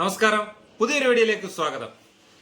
നമസ്കാരം. പുതിയൊരു വീഡിയോയിലേക്ക് സ്വാഗതം.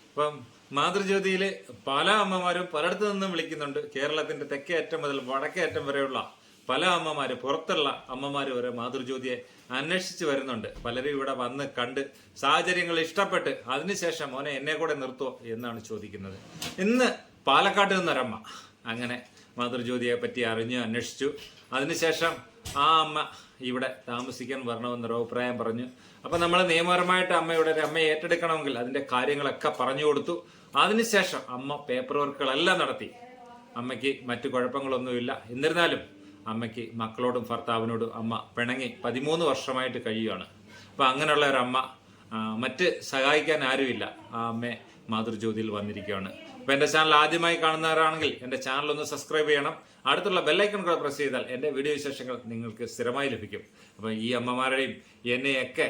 ഇപ്പം മാതൃജ്യോതിയിലെ പല അമ്മമാരും പലയിടത്തു നിന്നും വിളിക്കുന്നുണ്ട്. കേരളത്തിന്റെ തെക്കേ അറ്റം മുതൽ വടക്കേ അറ്റം വരെയുള്ള പല അമ്മമാര് പുറത്തുള്ള അമ്മമാര് വരെ മാതൃജ്യോതിയെ അന്വേഷിച്ച് വരുന്നുണ്ട്. പലരും ഇവിടെ വന്ന് കണ്ട് സാഹചര്യങ്ങൾ ഇഷ്ടപ്പെട്ട് അതിനുശേഷം മോനെ എന്നെ കൂടെ നിർത്തുമോ എന്നാണ് ചോദിക്കുന്നത്. ഇന്ന് പാലക്കാട്ട് നിന്നൊരമ്മ. അങ്ങനെ മാതൃജ്യോതിയെ പറ്റി അറിഞ്ഞു അന്വേഷിച്ചു. അതിനുശേഷം ആ അമ്മ ഇവിടെ താമസിക്കാൻ വരണമെന്നൊരു അഭിപ്രായം പറഞ്ഞു. അപ്പൊ നമ്മൾ നിയമപരമായിട്ട് അമ്മയുടെ ഒരു അമ്മയെ ഏറ്റെടുക്കണമെങ്കിൽ അതിന്റെ കാര്യങ്ങളൊക്കെ പറഞ്ഞു കൊടുത്തു. അതിനുശേഷം അമ്മ പേപ്പർ വർക്കുകളെല്ലാം നടത്തി. അമ്മയ്ക്ക് മറ്റു കുഴപ്പങ്ങളൊന്നുമില്ല. എന്നിരുന്നാലും അമ്മയ്ക്ക് മക്കളോടും ഭർത്താവിനോടും അമ്മ പിണങ്ങി പതിമൂന്ന് വർഷമായിട്ട് കഴിയുകയാണ്. അപ്പൊ അങ്ങനെയുള്ള ഒരു അമ്മ മറ്റ് സഹായിക്കാൻ ആരുമില്ല. ആ അമ്മയെ മാതൃജ്യോതിയിൽ വന്നിരിക്കുകയാണ്. അപ്പൊ എന്റെ ചാനൽ ആദ്യമായി കാണുന്നവരാണെങ്കിൽ എന്റെ ചാനൽ ഒന്ന് സബ്സ്ക്രൈബ് ചെയ്യണം. അടുത്തുള്ള ബെല്ലൈക്കൺ കൂടെ പ്രസ് ചെയ്താൽ എന്റെ വീഡിയോ വിശേഷങ്ങൾ നിങ്ങൾക്ക് സ്ഥിരമായി ലഭിക്കും. അപ്പൊ ഈ അമ്മമാരുടെയും എന്നെയൊക്കെ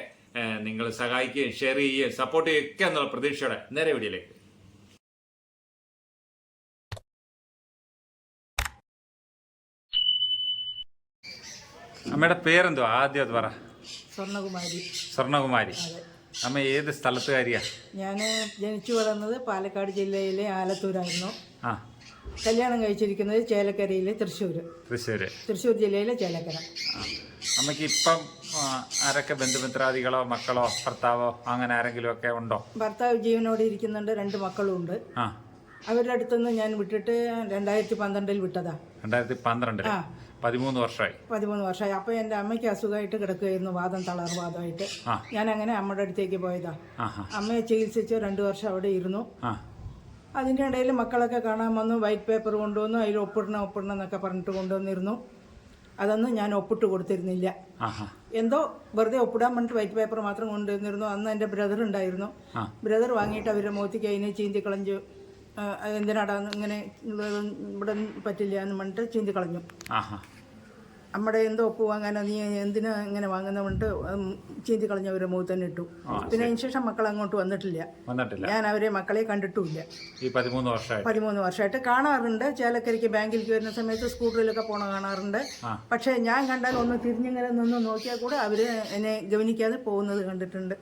നിങ്ങൾ സഹായിക്കുകയും ഷെയർ ചെയ്യുകയും സപ്പോർട്ട് ചെയ്യുകയും ഒക്കെ എന്നുള്ള പ്രതീക്ഷയോടെ നേരെ വീഡിയോയിലേക്ക്. അമ്മയുടെ പേരെന്തോ ആദ്യം അത് പറ. സ്വർണകുമാരി. സ്വർണകുമാരി അമ്മ ഏത് സ്ഥലത്തുകാരിയാ? ഞാൻ ജനിച്ചു വളർന്നത് പാലക്കാട് ജില്ലയിലെ ആലത്തൂരായിരുന്നു. ആ. കല്യാണം കഴിച്ചിരിക്കുന്നത് ചേലക്കരയിലെ തൃശ്ശൂർ തൃശ്ശൂര്. തൃശ്ശൂർ ജില്ലയിലെ ചേലക്കര. അമ്മയ്ക്ക് അമ്മയ്ക്ക് ഇപ്പം ആരൊക്കെ ബന്ധുമിത്രാദികളോ മക്കളോ ഭർത്താവോ അങ്ങനെ ആരെങ്കിലും ഒക്കെ ഉണ്ടോ? ഭർത്താവ് ജീവനോടെ ഇരിക്കുന്നുണ്ട് രണ്ട് മക്കളും ഉണ്ട്. ആ. അവരുടെ അടുത്തുനിന്ന് ഞാൻ വിട്ടിട്ട് രണ്ടായിരത്തി പന്ത്രണ്ടിൽ വിട്ടതാ. രണ്ടായിരത്തി പന്ത്രണ്ട് ആ. പതിമൂന്ന് വർഷമായി പതിമൂന്ന് വർഷമായി അപ്പോൾ എന്റെ അമ്മയ്ക്ക് അസുഖമായിട്ട് കിടക്കുകയായിരുന്നു വാദം തളർവാദമായിട്ട്. ഞാൻ അങ്ങനെ അമ്മയുടെ അടുത്തേക്ക് പോയതാ. അമ്മയെ ചികിത്സിച്ച് രണ്ടു വർഷം അവിടെ ഇരുന്നു. അതിന്റെ അതിന്റെ ഇടയിൽ മക്കളൊക്കെ കാണാൻ വന്നു വൈറ്റ് പേപ്പർ കൊണ്ടുവന്നു അതിൽ ഒപ്പിടണം ഒപ്പിടണം എന്നൊക്കെ പറഞ്ഞിട്ട് കൊണ്ടുവന്നിരുന്നു. അതൊന്നും ഞാൻ ഒപ്പിട്ട് കൊടുത്തിരുന്നില്ല. എന്തോ വെറുതെ ഒപ്പിടാൻ വേണ്ടിട്ട് വൈറ്റ് പേപ്പർ മാത്രം കൊണ്ടുവന്നിരുന്നു. അന്ന് എന്റെ ബ്രദർ ഉണ്ടായിരുന്നു. ബ്രദർ വാങ്ങിയിട്ട് അവരുടെ മോത്തിക്ക് അതിനെ ചീന്തി കളഞ്ഞു. എന്തിനാടാ ഇങ്ങനെ ഇവിടെ പറ്റില്ല എന്ന് പറഞ്ഞിട്ട് ചീന്തി കളഞ്ഞു. നമ്മുടെ എന്തോ ഒപ്പ് വാങ്ങാനോ നീ എന്തിനാ ഇങ്ങനെ വാങ്ങുന്ന പറഞ്ഞിട്ട് ചീന്തി കളഞ്ഞ് അവരുടെ മുഖത്ത് തന്നെ ഇട്ടു. പിന്നെ അതിന് ശേഷം മക്കൾ അങ്ങോട്ട് വന്നിട്ടില്ല. വന്നിട്ടില്ല. ഞാൻ അവരെ മക്കളെ കണ്ടിട്ടുമില്ല. പതിമൂന്ന് വർഷമായി പതിമൂന്ന് വർഷമായിട്ട് കാണാറുണ്ട്. ചേലക്കരിക്ക് ബാങ്കിലേക്ക് വരുന്ന സമയത്ത് സ്കൂട്ടറിലൊക്കെ പോണ കാണാറുണ്ട്. പക്ഷേ ഞാൻ കണ്ടാൽ ഒന്ന് തിരിഞ്ഞിങ്ങനെ നിന്ന് നോക്കിയാൽ കൂടെ അവർ എന്നെ ഗവനിക്കാതെ പോകുന്നത് കണ്ടിട്ടുണ്ട്.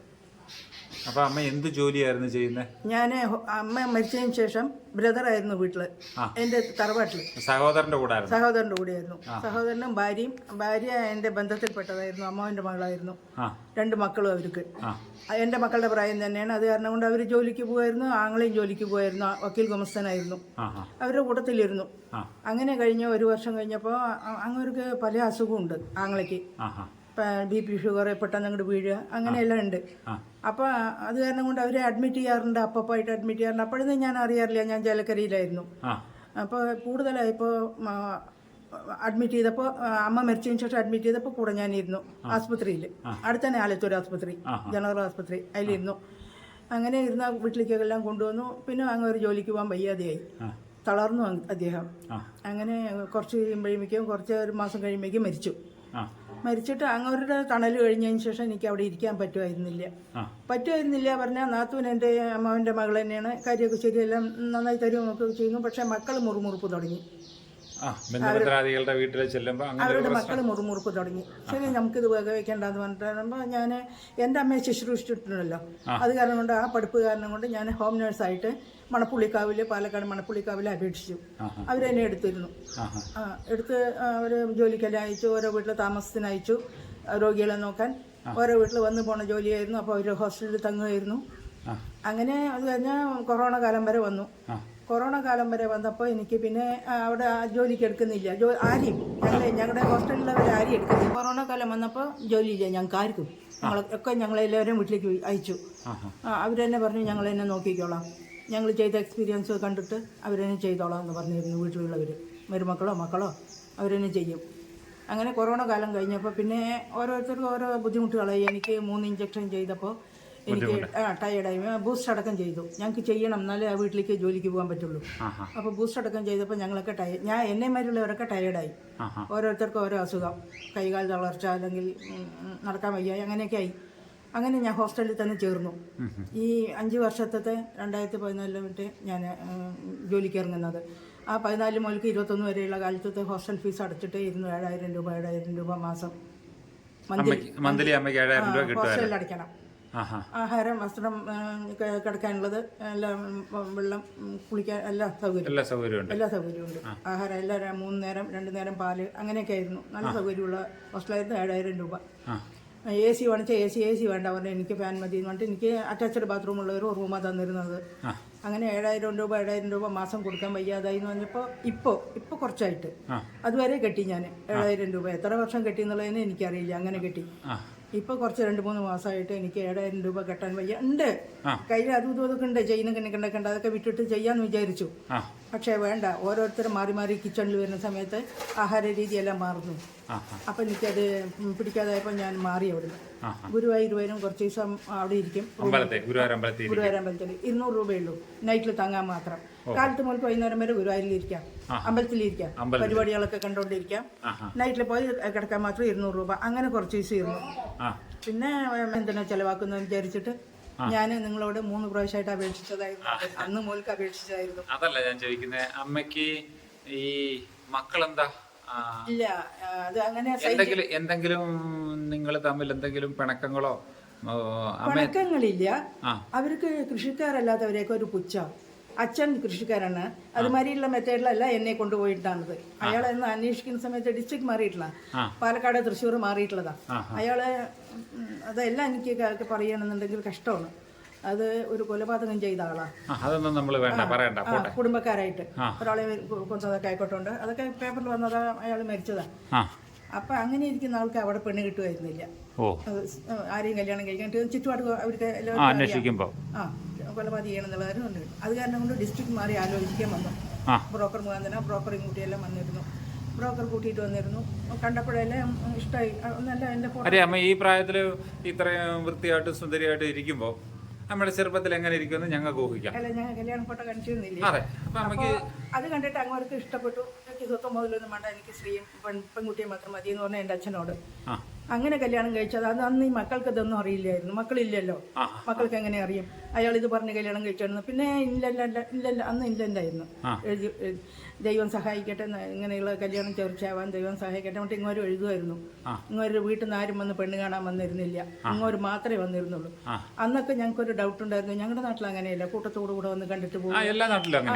അപ്പൊ അമ്മ എന്ത് ജോലിയായിരുന്നു ചെയ്യുന്നത് ഞാൻ അമ്മ മരിച്ചതിന് ശേഷം ബ്രദറായിരുന്നു ആയിരുന്നു ആ. എന്റെ തറവാട്ടിൽ സഹോദരന്റെ കൂടെ ആയിരുന്നു സഹോദരന്റെ കൂടെയായിരുന്നു സഹോദരനും ഭാര്യയും ഭാര്യ എന്റെ ബന്ധത്തിൽപ്പെട്ടതായിരുന്നു. അമ്മാവിന്റെ മകളായിരുന്നു. രണ്ട് മക്കളും അവർക്ക്. എന്റെ മക്കളുടെ പ്രായം തന്നെയാണ്. അത് കാരണം കൊണ്ട് അവർ ജോലിക്ക് പോകായിരുന്നു ആങ്ങളെയും ജോലിക്ക് പോയായിരുന്നു വക്കീൽ ഗുമസ്തനായിരുന്നു അവരുടെ കൂട്ടത്തിലിരുന്നു. അങ്ങനെ കഴിഞ്ഞ ഒരു വർഷം കഴിഞ്ഞപ്പോൾ അങ്ങവർക്ക് പല അസുഖമുണ്ട് ആങ്ങളയ്ക്ക്. ബി പി ഷുഗർ പെട്ടെന്ന് അങ്ങോട്ട് വീഴുക അങ്ങനെയെല്ലാം ഉണ്ട്. അപ്പോൾ അത് കാരണം കൊണ്ട് അവരെ അഡ്മിറ്റ് ചെയ്യാറുണ്ട് അപ്പപ്പായിട്ട് അഡ്മിറ്റ് ചെയ്യാറുണ്ട്. അപ്പോഴൊന്നും ഞാൻ അറിയാറില്ല ഞാൻ ജലക്കരയിലായിരുന്നു. അപ്പോൾ കൂടുതലായപ്പോൾ അഡ്മിറ്റ് ചെയ്തപ്പോൾ അമ്മ മരിച്ചതിന് ശേഷം അഡ്മിറ്റ് ചെയ്തപ്പോൾ കൂടെ ഞാനിരുന്നു ആസ്പത്രിയിൽ അടുത്തന്നെ ആലത്തൂർ ആസ്പത്രി ജനറൽ ആസ്പത്രി അതിലിരുന്നു. അങ്ങനെ ഇരുന്ന വീട്ടിലേക്കൊക്കെ എല്ലാം കൊണ്ടുവന്നു. പിന്നെ അങ്ങ് ഒരു ജോലിക്ക് പോകാൻ വയ്യാതെയായി. തളർന്നു അദ്ദേഹം. അങ്ങനെ കുറച്ച് കഴിയുമ്പോഴേക്കും കുറച്ച് ഒരു മാസം കഴിയുമ്പോഴേക്കും മരിച്ചു. മരിച്ചിട്ട് അങ്ങവരുടെ തണൽ കഴിഞ്ഞതിന് ശേഷം എനിക്ക് അവിടെ ഇരിക്കാൻ പറ്റുമായിരുന്നില്ല. പറ്റുമായിരുന്നില്ല പറഞ്ഞാൽ നാത്തൂൻ എന്റെ അമ്മാവന്റെ മകൾ തന്നെയാണ്. കാര്യമൊക്കെ ശരിയെല്ലാം നന്നായി തരുമൊക്കെ ചെയ്യുന്നു പക്ഷേ മക്കൾ മുറുമുറുപ്പ് തുടങ്ങി. ബന്ധുമിത്രാദികളുടെ വീട്ടിൽ ചെല്ലുമ്പോൾ അവരുടെ മക്കൾ മുറുമുറുപ്പ് തുടങ്ങി. ശരി നമുക്കിത് വകവയ്ക്കേണ്ടെന്ന് പറഞ്ഞിട്ടാകുമ്പോൾ ഞാൻ എന്റെ അമ്മയെ ശുശ്രൂഷിച്ചിട്ടുണ്ടല്ലോ. അത് കാരണം കൊണ്ട് ആ പഠിപ്പ് കാരണം കൊണ്ട് ഞാൻ ഹോം നേഴ്സായിട്ട് മണപ്പുള്ളിക്കാവിൽ പാലക്കാട് മണപ്പുള്ളിക്കാവിൽ അപേക്ഷിച്ചു. അവർ അവരെന്നെ എടുത്തിരുന്നു. എടുത്ത് അവർ ജോലിക്കെല്ലാം അയച്ചു ഓരോ വീട്ടിൽ താമസത്തിന് അയച്ചു രോഗികളെ നോക്കാൻ. ഓരോ വീട്ടിൽ വന്നു പോണ ജോലിയായിരുന്നു അപ്പോൾ അവർ ഹോസ്റ്റലിൽ തങ്ങുമായിരുന്നു. അങ്ങനെ അത് കഴിഞ്ഞാൽ കൊറോണ കാലം വരെ വന്നു. കൊറോണ കാലം വരെ വന്നപ്പോൾ എനിക്ക് പിന്നെ അവിടെ ജോലിക്ക് എടുക്കുന്നില്ല. ജോ ആരെയും ഞങ്ങളെ ഞങ്ങളുടെ ഹോസ്റ്റലിലവർ ആരെയും എടുക്കുന്നില്ല. കൊറോണ കാലം വന്നപ്പോൾ ജോലിയില്ല ഞങ്ങൾക്ക് ആർക്കും ഞങ്ങൾ ഒക്കെ ഞങ്ങളെല്ലാവരും വീട്ടിലേക്ക് അയച്ചു. അവരെന്നെ പറഞ്ഞു ഞങ്ങൾ എന്നെ നോക്കിക്കോളാം. ഞങ്ങൾ ചെയ്ത എക്സ്പീരിയൻസ് കണ്ടിട്ട് അവരെന്നെ ചെയ്തോളാം എന്ന് പറഞ്ഞിരുന്നു വീട്ടിലുള്ളവർ മരുമക്കളോ മക്കളോ അവരെന്നെ ചെയ്യും. അങ്ങനെ കൊറോണ കാലം കഴിഞ്ഞപ്പോൾ പിന്നെ ഓരോരുത്തർക്കും ഓരോ ബുദ്ധിമുട്ടുകളായി എനിക്ക് മൂന്ന് ഇഞ്ചക്ഷൻ ചെയ്തപ്പോൾ എനിക്ക് ടയേർഡായി ബൂസ്റ്റ് അടക്കം ചെയ്തു. ഞങ്ങൾക്ക് ചെയ്യണം എന്നാലേ ആ വീട്ടിലേക്ക് ജോലിക്ക് പോകാൻ പറ്റുള്ളൂ. അപ്പോൾ ബൂസ്റ്റ് അടക്കം ചെയ്തപ്പോൾ ഞങ്ങളൊക്കെ ടയർ ഞാൻ എന്നെമാരുള്ളവരൊക്കെ ടയേർഡായി ടയർഡായി ഓരോരുത്തർക്കും ഓരോ അസുഖം. കൈകാൽ തളർച്ച അല്ലെങ്കിൽ നടക്കാൻ വയ്യ അങ്ങനെയൊക്കെ ആയി. അങ്ങനെ ഞാൻ ഹോസ്റ്റലിൽ തന്നെ ചേർന്നു. ഈ അഞ്ച് വർഷത്തെ രണ്ടായിരത്തി പതിനാലിൽ വിട്ട് ഞാൻ ജോലിക്ക് ഇറങ്ങുന്നത്. ആ പതിനാല് മുതൽക്ക് ഇരുപത്തൊന്ന് വരെയുള്ള കാലത്തെ ഹോസ്റ്റൽ ഫീസ് അടച്ചിട്ട് ഇരുന്നു. ഏഴായിരം രൂപ ഏഴായിരം രൂപ മാസം. മന്ത്ലി ഹോസ്റ്റലിൽ അടയ്ക്കണം. ആഹാരം വസ്ത്രം കിടക്കാനുള്ളത് എല്ലാം വെള്ളം കുളിക്കാൻ എല്ലാ സൗകര്യം എല്ലാ സൗകര്യവും എല്ലാ സൗകര്യമുണ്ട് ആഹാരം എല്ലാ മൂന്ന് നേരം രണ്ട് നേരം പാൽ അങ്ങനെയൊക്കെ ആയിരുന്നു. നല്ല സൗകര്യമുള്ള ഹോസ്റ്റലായിരുന്നു ഏഴായിരം രൂപ. എ സി വേണിച്ചാൽ എ സി എ സി വേണ്ട പറഞ്ഞു എനിക്ക് ഫാൻ മതി എന്ന് പറഞ്ഞിട്ട് എനിക്ക് അറ്റാച്ച്ഡ് ബാത്റൂം ഉള്ള ഒരു റൂമാണ് തന്നിരുന്നത്. അങ്ങനെ ഏഴായിരം രൂപ ഏഴായിരം രൂപ മാസം കൊടുക്കാൻ വയ്യാതായി എന്ന് പറഞ്ഞപ്പോൾ ഇപ്പോൾ ഇപ്പോൾ കുറച്ചായിട്ട് അതുവരെ കെട്ടി ഞാൻ ഏഴായിരം രൂപ. എത്ര വർഷം കെട്ടി എന്നുള്ളതിന് എനിക്കറിയില്ല. അങ്ങനെ കെട്ടി. ഇപ്പൊ കുറച്ച് രണ്ട് മൂന്ന് മാസമായിട്ട് എനിക്ക് ഏഴായിരം രൂപ കെട്ടാൻ വയ്യ. ഉണ്ട്. കയ്യിൽ അതും ഇതും ഇതൊക്കെ ഉണ്ട്. ചെയ്യുന്ന കണ്ടൊക്കെ അതൊക്കെ വിട്ടിട്ട് ചെയ്യാന്ന് വിചാരിച്ചു. പക്ഷേ വേണ്ട. ഓരോരുത്തരും മാറി മാറി കിച്ചണിൽ വരുന്ന സമയത്ത് ആഹാര രീതിയെല്ലാം മാറുന്നു. അപ്പൊ എനിക്കത് പിടിക്കാതായപ്പോൾ ഞാൻ മാറി അവിടെ ഗുരുവായൂരുവായിരം ഗുരുവായൂർ വരും കുറച്ച് ദിവസം അവിടെ ഇരിക്കും. ഗുരുവായൂർ അമ്പലത്തിൽ ഇരുന്നൂറ് രൂപയുള്ളൂ നൈറ്റിൽ തങ്ങാൻ മാത്രം. കാലത്ത് മുതൽ വൈകുന്നേരം വരെ ഗുരുവായൂരിലിരിക്കാം അമ്പലത്തിലിരിക്കാം. പരിപാടികളൊക്കെ കണ്ടുകൊണ്ടിരിക്കാം ആഹാ. നൈറ്റിൽ പോയി കിടക്കാൻ മാത്രം ഇരുന്നൂറ് രൂപ. അങ്ങനെ കുറച്ച് ദിവസം ഇരുന്നു പിന്നെ എന്തിനാ ചെലവാക്കുന്നത് വിചാരിച്ചിട്ട് ഞാൻ നിങ്ങളോട് മൂന്ന് പ്രാവശ്യമായിട്ട് അപേക്ഷിച്ചതായിരുന്നു. അന്ന് മുതൽക്ക് അപേക്ഷിച്ചതായിരുന്നു. അതല്ല ഞാൻ ചോദിക്കുന്നത് അമ്മയ്ക്ക് ഈ മക്കളെന്താ? ഇല്ല അത് അങ്ങനെ എന്തെങ്കിലും എന്തെങ്കിലും നിങ്ങൾ തമ്മിൽ എന്തെങ്കിലും പിണക്കങ്ങളോ? പിണക്കങ്ങളില്ല. അവർക്ക് കൃഷിക്കാരല്ലാത്തവരെയൊക്കെ ഒരു പുച്ഛ. അച്ഛൻ കൃഷിക്കാരാണ്. അതുമാതിരിയുള്ള മെത്തേഡിലല്ല എന്നെ കൊണ്ടുപോയിട്ടാണത്. അയാളെ എന്ന് അന്വേഷിക്കുന്ന സമയത്ത് ഡിസ്ട്രിക്ട് മാറിയിട്ടില്ല. ആ. പാലക്കാട് തൃശ്ശൂർ മാറിയിട്ടുള്ളതാ. അയാളെ അതെല്ലാം എനിക്ക് പറയണമെന്നുണ്ടെങ്കിൽ കഷ്ടമാണ്. അത് ഒരു കൊലപാതകം ചെയ്ത ആളാ. അതൊന്നും നമ്മൾ വേണ്ട പറയണ്ട കുടുംബക്കാരായിട്ട്. ഒരാളെ കൊണ്ടതൊക്കെ കൊന്നതൊക്കെ ആയിക്കോട്ടുണ്ട് അതൊക്കെ പേപ്പറിൽ വന്നതാ അയാൾ മരിച്ചതാ. അപ്പൊ അങ്ങനെ ഇരിക്കുന്ന ആൾക്ക് അവിടെ പെണ്ണ് കിട്ടുമായിരുന്നില്ല. ആരെയും കല്യാണം കഴിക്കാൻ. ചുറ്റുപാട് അവർക്ക് എല്ലാവരും ആ. കൊലപാതകം ചെയ്യണമെന്നുള്ളവരും ഉണ്ട്. അത് കാരണം കൊണ്ട് ഡിസ്ട്രിക്ട് മാറി ആലോചിക്കാൻ വന്നു. ബ്രോക്കർ മുഖാന്തരം ബ്രോക്കർ കൂട്ടിയെല്ലാം വന്നിരുന്നു. ബ്രോക്കർ കൂട്ടിയിട്ട് വന്നിരുന്നു. കണ്ടപ്പോഴെല്ലാം ഇഷ്ടമായി നല്ല എന്റെ അതെ അമ്മ ഈ പ്രായത്തിൽ ഇത്രയും വൃത്തിയായിട്ട് സുന്ദരിയായിട്ട് ഇരിക്കുമ്പോൾ നമ്മുടെ ചെറുപ്പത്തിൽ എങ്ങനെ ഇരിക്കുമെന്ന് ഞങ്ങൾക്ക് ഊഹിക്കാം. അല്ല ഞാൻ കല്യാണ ഫോട്ടോ കണ്ടിരുന്നില്ല അതെ അപ്പൊ നമുക്ക് അത് കണ്ടിട്ട് അങ്ങോട്ട് ഇഷ്ടപ്പെട്ടു. എനിക്ക് സ്വത്തം മുതലൊന്നും വേണ്ട എനിക്ക് സ്ത്രീയും പെൺ പെൺകുട്ടിയെ മാത്രം മതി എന്ന് പറഞ്ഞ എന്റെ അച്ഛനോട്. അങ്ങനെ കല്യാണം കഴിച്ചത്. അത് അന്ന് ഈ മക്കൾക്ക് ഇതൊന്നും അറിയില്ലായിരുന്നു. മക്കളില്ലല്ലോ. മക്കൾക്ക് എങ്ങനെ അറിയും? അയാൾ ഇത് പറഞ്ഞ് കല്യാണം കഴിച്ചായിരുന്നു. പിന്നെ ഇല്ലല്ല ഇല്ലല്ല അന്ന് ഇല്ലല്ലായിരുന്നു എഴുതി ദൈവം സഹായിക്കട്ടെ ഇങ്ങനെയുള്ള കല്യാണം ചേർച്ചയാവാൻ ദൈവം സഹായിക്കട്ടെ എന്നിട്ട് ഇങ്ങോട്ട് എഴുതുമായിരുന്നു. ഇങ്ങോട്ട് വീട്ടിൽ നിന്ന് ആരും വന്ന് പെണ്ണ് കാണാൻ വന്നിരുന്നില്ല. ഇങ്ങോട്ട് മാത്രമേ വന്നിരുന്നുള്ളൂ. അന്നൊക്കെ ഞങ്ങൾക്കൊരു ഡൗട്ട് ഉണ്ടായിരുന്നു. ഞങ്ങളുടെ നാട്ടിൽ അങ്ങനെയല്ല. കൂട്ടത്തോടു കൂടെ വന്ന് കണ്ടിട്ട് പോകും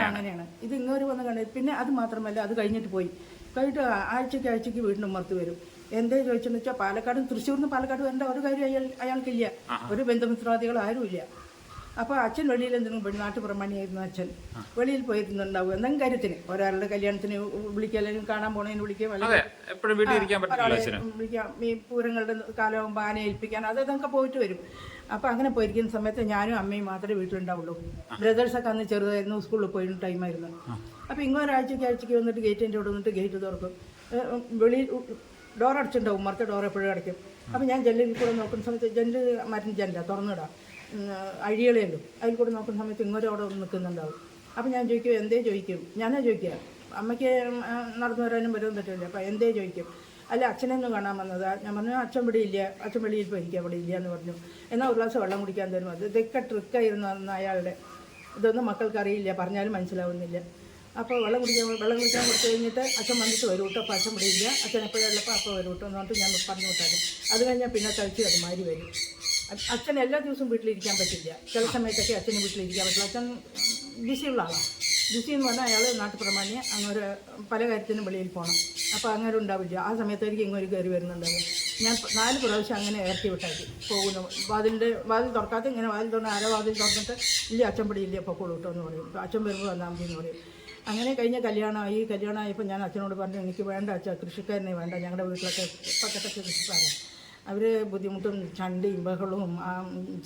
അങ്ങനെയാണ്. ഇത് ഇങ്ങോട്ട് വന്ന് കണ്ടിട്ട് പിന്നെ അത് മാത്രമല്ല അത് കഴിഞ്ഞിട്ട് പോയി. കഴിഞ്ഞിട്ട് ആഴ്ചയ്ക്ക് ആഴ്ചയ്ക്ക് വീടിനും ഉമ്മർത്ത് വരും. എന്തേ ചോദിച്ചെന്ന് വെച്ചാൽ പാലക്കാടും തൃശ്ശൂരിൽ നിന്ന് പാലക്കാട് വരേണ്ട ഒരു കാര്യം അയാൾ അയാൾക്കില്ല. ഒരു ബന്ധുമിത്രാദികൾ ആരുമില്ല. അപ്പോൾ അച്ഛൻ വെളിയിൽ എന്തെങ്കിലും പോയി നാട്ടുപ്രമാണിയായിരുന്നു അച്ഛൻ. വെളിയിൽ പോയിരുന്നുണ്ടാവും എന്തെങ്കിലും കാര്യത്തിന്. ഒരാളുടെ കല്യാണത്തിന് വിളിക്കുക അല്ലെങ്കിൽ കാണാൻ പോണതിന് വിളിക്കുക വിളിക്കാം. ഈ പൂരങ്ങളുടെ കാലമാകുമ്പോൾ ആന ഏൽപ്പിക്കാൻ. അത് അതൊക്കെ പോയിട്ട് വരും. അപ്പോൾ അങ്ങനെ പോയിരിക്കുന്ന സമയത്ത് ഞാനും അമ്മയും മാത്രമേ വീട്ടിലുണ്ടാവുള്ളൂ. ബ്രദേഴ്സൊക്കെ അന്ന് ചെറുതായിരുന്നു. സ്കൂളിൽ പോയിരുന്ന ടൈമായിരുന്നു. അപ്പോൾ ഇങ്ങൊരാഴ്ചയ്ക്ക് ആഴ്ചയ്ക്ക് വന്നിട്ട് ഗേറ്റിന്റെ അവിടെ വന്നിട്ട് ഗേറ്റ് തുറക്കും. വെളിയിൽ ഡോർ അടച്ചിട്ടുണ്ടാവും മറത്തെ ഡോർ എപ്പോഴും അടയ്ക്കും. അപ്പോൾ ഞാൻ ജനലിൽ കൂടെ നോക്കുന്ന സമയത്ത് ജനൽ മരുന്ന് ജനല തുറന്നിടാം. അഴികളേ ഉള്ളൂ അതിൽ കൂടെ നോക്കുന്ന സമയത്ത് ഒന്ന് നിൽക്കുന്നുണ്ടാവും. അപ്പോൾ ഞാൻ ചോദിക്കും എന്തേ ചോദിക്കും? ഞാനാ ചോദിക്കുക അമ്മയ്ക്ക് നടന്നു വരാനും വരും പറ്റില്ല അപ്പോൾ എന്തേ ചോദിക്കും? അല്ല അച്ഛനൊന്നും കാണാൻ വന്നതാ. ഞാൻ പറഞ്ഞു അച്ഛൻ ഇവിടെ ഇല്ല. അച്ഛൻ വെളിയിൽ പോയിരിക്കുക അവിടെ ഇല്ല എന്ന് പറഞ്ഞു. എന്നാൽ ഒരു ഗ്ലാസ് വെള്ളം കുടിക്കാൻ തരും അത് ഇതൊക്കെ ട്രിക്കായിരുന്നു അന്ന് അയാളുടെ. ഇതൊന്നും മക്കൾക്കറിയില്ല പറഞ്ഞാലും മനസ്സിലാവുന്നില്ല. അപ്പോൾ വെള്ളം കുടിക്കാൻ വെള്ളം കുടിക്കാൻ കൊടുത്തു കഴിഞ്ഞിട്ട് അച്ഛൻ വന്നിട്ട് വരും കേട്ടോ. അപ്പോൾ അച്ഛൻ ഇവിടെ ഇല്ല. അച്ഛൻ എപ്പോഴും ഉള്ളപ്പോൾ അപ്പോൾ വരും കേട്ടോ എന്ന് പറഞ്ഞിട്ട് ഞാൻ പറഞ്ഞു വിട്ടായിരുന്നു അത് കഴിഞ്ഞാൽ പിന്നെ കഴിച്ച് അത് വരും. അച്ഛൻ എല്ലാ ദിവസവും വീട്ടിലിരിക്കാൻ പറ്റില്ല. ചില സമയത്തൊക്കെ അച്ഛന് വീട്ടിലിരിക്കാൻ പറ്റില്ല. അച്ഛൻ ബിസിയുള്ള ആളാണ് ബിസി എന്ന് പറഞ്ഞാൽ അയാൾ നാട്ടുപ്രമാണി. അങ്ങൊരു പല കാര്യത്തിനും വെളിയിൽ പോകണം അപ്പോൾ അങ്ങനെ ഉണ്ടാവില്ല. ആ സമയത്തായിരിക്കും ഒരു കയറി വരുന്നുണ്ടാവും ഞാൻ നാല് പ്രാവശ്യം അങ്ങനെ ഇറക്കി വിട്ടാക്കി. പോകുന്നു. വാതിലിന്റെ വാതിൽ തുറക്കാത്ത ഇങ്ങനെ വാതിൽ തുറന്ന് ആരോ വാതിൽ തുറന്നിട്ട് ഇല്ല അച്ഛൻ ഇവിടെ ഇല്ല പൊക്കോളൂ കേട്ടോ എന്ന് പറയും. അച്ഛൻ വരുമ്പോൾ വന്നാൽ മതി എന്ന് പറയും. അങ്ങനെ കഴിഞ്ഞ കല്യാണമായി കല്യാണമായപ്പോൾ ഞാൻ അച്ഛനോട് പറഞ്ഞു എനിക്ക് വേണ്ട അച്ഛാ കൃഷിക്കാരനെ വേണ്ട ഞങ്ങളുടെ വീട്ടിലൊക്കെ പക്കത്തൊക്കെ കൃഷിക്കാരാണ് അവർ ബുദ്ധിമുട്ടും ചണ്ടിയും ബഹളവും ആ